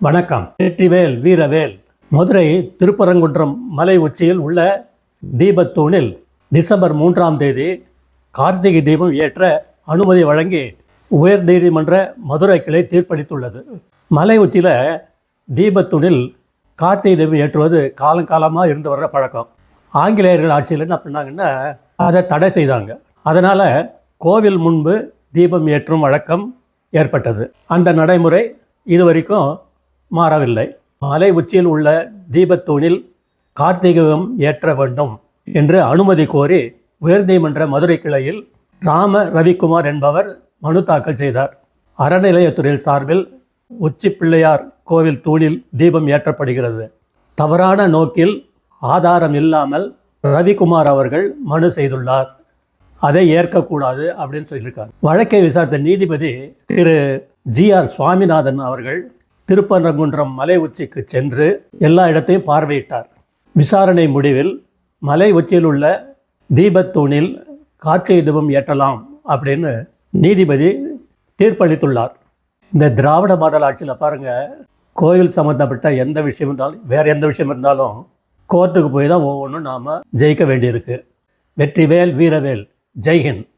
வணக்கம். வெற்றிவேல் வீரவேல். மதுரை திருப்பரங்குன்றம் மலை உச்சியில் உள்ள தீபத்தூணில் டிசம்பர் மூன்றாம் தேதி கார்த்திகை தீபம் ஏற்ற அனுமதி வழங்கி உயர் நீதிமன்ற மதுரை கிளை தீர்ப்பளித்துள்ளது. மலை உச்சியில் தீபத்தூணில் கார்த்திகை தீபம் ஏற்றுவது காலங்காலமாக இருந்து வர்ற பழக்கம். ஆங்கிலேயர்கள் ஆட்சியில் என்ன பண்ணாங்கன்னா அதை தடை செய்தாங்க. அதனால் கோவில் முன்பு தீபம் ஏற்றும் வழக்கம் ஏற்பட்டது. அந்த நடைமுறை இதுவரைக்கும் மாறவில்லை. மலை உச்சியில் உள்ள தீபத்தூணில் கார்த்திகம் ஏற்ற வேண்டும் என்று அனுமதி கோரி உயர்நீதிமன்ற மதுரை கிளையில் ராம ரவிக்குமார் என்பவர் மனு தாக்கல் செய்தார். அறநிலையத்துறையில் சார்பில் உச்சி பிள்ளையார் கோவில் தூணில் தீபம் ஏற்றப்படுகிறது. தவறான நோக்கில் ஆதாரம் இல்லாமல் ரவிக்குமார் அவர்கள் மனு செய்துள்ளார். அதை ஏற்கக்கூடாது அப்படின்னு சொல்லியிருக்காங்க வழக்கை விசாரித்த நீதிபதி திரு ஜி ஆர் சுவாமிநாதன் அவர்கள் திருப்பரங்குன்றம் மலை உச்சிக்கு சென்று எல்லா இடத்தையும் பார்வையிட்டார். விசாரணை முடிவில் மலை உச்சியில் உள்ள தீபத்தூணில் காட்சி தீபம் ஏற்றலாம் அப்படின்னு நீதிபதி தீர்ப்பளித்துள்ளார். இந்த திராவிட மாடல் ஆட்சியில் பாருங்கள் கோயில் சம்மந்தப்பட்ட எந்த விஷயம் இருந்தாலும் வேறு எந்த விஷயம் இருந்தாலும் கோர்ட்டுக்கு போய் தான் ஒவ்வொன்றும் நாம் ஜெயிக்க வேண்டியிருக்கு. வெற்றிவேல் வீரவேல் ஜெய்ஹிந்த்